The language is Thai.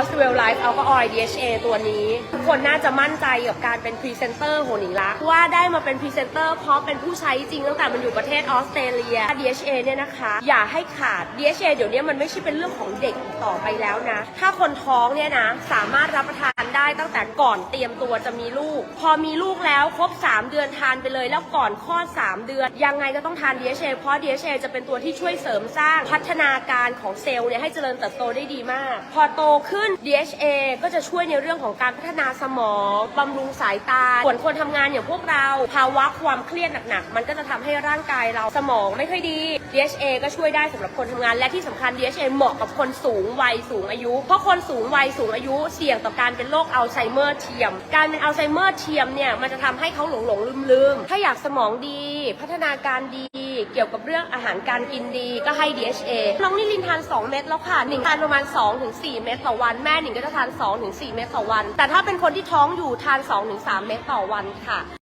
o s w e l l Life Alcohol DHA ตัวนี้ ทุกคนน่าจะมั่นใจกับการเป็นพรีเซนเตอร์โหนิงละว่าได้มาเป็นพรีเซนเตอร์เพราะเป็นผู้ใช้จริงตั้งแต่มันอยู่ประเทศออสเตรเลีย DHA เนี่ยนะคะ อย่าให้ขาด DHA เดี๋ยวนี้มันไม่ใช่เป็นเรื่องของเด็กต่อไปแล้วนะ ถ้าคนท้องเนี่ยนะสามารถรับประ ได้ตั้งแต่ก่อนเตรียมตัวจะมีลูก พอมีลูกแล้วครบ 3 เดือนทานไปเลย แล้วก่อนคลอด 3 เดือน ยังไงก็ต้องทาน DHA เพราะ DHA จะเป็นตัวที่ช่วยเสริมสร้างพัฒนาการของเซลล์เนี่ยให้เจริญเติบโตได้ดีมาก พอโตขึ้น DHA ก็จะช่วยในเรื่องของการพัฒนาสมองบำรุงสายตาส่วนคนทำงานอย่างพวกเราภาวะความเครียดหนักๆมันก็จะทำให้ร่างกายเราสมองไม่ค่อยดี DHA ก็ช่วยได้สำหรับคนทำงาน และที่สำคัญ DHA เหมาะกับคนสูงวัยสูงอายุ เพราะคนสูงวัยสูงอายุเสี่ยงต่อการเป็นโรคอัลลไซเมอร์เทียม การเป็นอัลไซเมอร์เทียมเนี่ยมันจะทำให้เขาหลงหลงลืมลืมถ้าอยากสมองดี พัฒนาการดี เกี่ยวกับเรื่องอาหารการกินดีก็ให้ DHA น้องนิลินทาน 2 เม็ดแล้วค่ะหนิงทานประมาณ 2-4 เม็ดต่อวัน แม่หนิงก็จะทาน 2-4 เม็ดต่อวัน แต่ถ้าเป็นคนที่ท้องอยู่ทาน 2-3 เม็ดต่อวันค่ะ